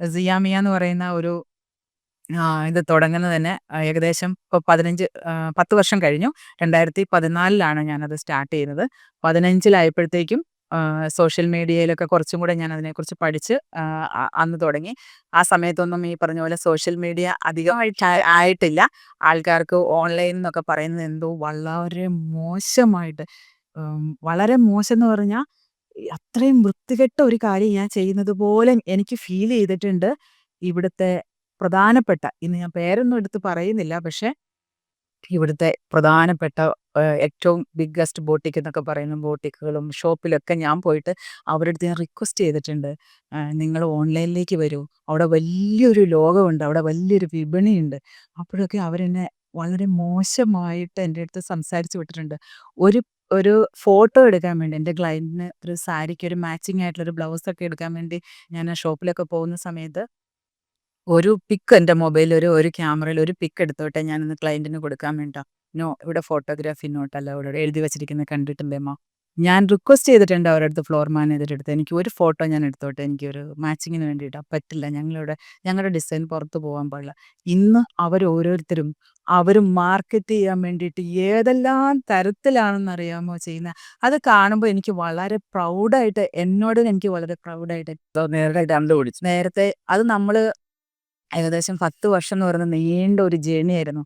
സിയാമിയ എന്ന് പറയുന്ന ഒരു ഇത് തുടങ്ങുന്നത് തന്നെ ഏകദേശം ഇപ്പോൾ പതിനഞ്ച് പത്ത് വർഷം കഴിഞ്ഞു. രണ്ടായിരത്തി പതിനാലിലാണ് ഞാനത് സ്റ്റാർട്ട് ചെയ്യുന്നത് പതിനഞ്ചിലായപ്പോഴത്തേക്കും സോഷ്യൽ മീഡിയയിലൊക്കെ കുറച്ചും കൂടെ ഞാൻ അതിനെക്കുറിച്ച് പഠിച്ച് അന്ന് തുടങ്ങി. ആ സമയത്തൊന്നും ഈ പറഞ്ഞ പോലെ സോഷ്യൽ മീഡിയ അധികമായിട്ട് ആയിട്ടില്ല. ആൾക്കാർക്ക് ഓൺലൈൻ എന്നൊക്കെ പറയുന്നത് എന്തോ വളരെ മോശമായിട്ട് വളരെ മോശം എന്ന് പറഞ്ഞാൽ അത്രയും വൃത്തികെട്ട ഒരു കാര്യം ഞാൻ ചെയ്യുന്നത് പോലെ എനിക്ക് ഫീൽ ചെയ്തിട്ടുണ്ട്. ഇവിടുത്തെ പ്രധാനപ്പെട്ട ഇന്ന് ഞാൻ പേരൊന്നും എടുത്ത് പറയുന്നില്ല പക്ഷെ ഇവിടുത്തെ പ്രധാനപ്പെട്ട ഏറ്റവും ബിഗ്ഗസ്റ്റ് ബോട്ടിക് എന്നൊക്കെ പറയുന്ന ബോട്ടിക്കുകളും ഷോപ്പിലൊക്കെ ഞാൻ പോയിട്ട് അവരുടെ അടുത്ത് ഞാൻ റിക്വസ്റ്റ് ചെയ്തിട്ടുണ്ട്. നിങ്ങൾ ഓൺലൈനിലേക്ക് വരൂ. അവിടെ വലിയൊരു ലോകമുണ്ട്. അവിടെ വലിയൊരു വിപണിയുണ്ട്. അപ്പോഴൊക്കെ അവരെന്നെ വളരെ മോശമായിട്ട് എന്റെ അടുത്ത് സംസാരിച്ച് വിട്ടിട്ടുണ്ട്. ഒരു ഒരു ഫോട്ടോ എടുക്കാൻ വേണ്ടി എന്റെ ക്ലയന്റിന് ഒരു സാരിക്ക് ഒരു മാച്ചിങ് ആയിട്ടുള്ള ഒരു ബ്ലൗസ് ഒക്കെ എടുക്കാൻ വേണ്ടി ഞാൻ ആ ഷോപ്പിലൊക്കെ പോകുന്ന സമയത്ത് ഒരു പിക്ക് എന്റെ മൊബൈലിൽ ഒരു ഒരു ക്യാമറയിൽ ഒരു പിക്ക് എടുത്തോട്ടെ ഞാനൊന്ന് ക്ലയന്റിന് കൊടുക്കാൻ വേണ്ട. നോ ഇവിടെ ഫോട്ടോഗ്രാഫി നോട്ടല്ല ഇവിടെ എഴുതി വെച്ചിരിക്കുന്നത് കണ്ടിട്ടുണ്ടേമ്മ ഞാൻ റിക്വസ്റ്റ് ചെയ്തിട്ടുണ്ട് അവരുടെ അടുത്ത് ഫ്ലോർ മാനേജറുടെ അടുത്ത്. എനിക്ക് ഒരു ഫോട്ടോ ഞാൻ എടുത്തോട്ടെ? എനിക്ക് ഒരു മാച്ചിങ്ങിന് വേണ്ടിയിട്ട്. പറ്റില്ല. ഞങ്ങളുടെ ഞങ്ങളുടെ ഡിസൈൻ പുറത്തു പോകാൻ പാടില്ല. ഇന്ന് അവർ ഓരോരുത്തരും അവർ മാർക്കറ്റ് ചെയ്യാൻ വേണ്ടിയിട്ട് ഏതെല്ലാം തരത്തിലാണെന്ന് അറിയാമോ ചെയ്യുന്നത് അത് കാണുമ്പോൾ എനിക്ക് വളരെ പ്രൗഡായിട്ട് എന്നോട് എനിക്ക് വളരെ പ്രൗഡായിട്ട് നേരത്തെ അത് നമ്മൾ ഏകദേശം പത്ത് വർഷം എന്ന് പറയുന്ന നീണ്ട ഒരു ജേണി ആയിരുന്നു.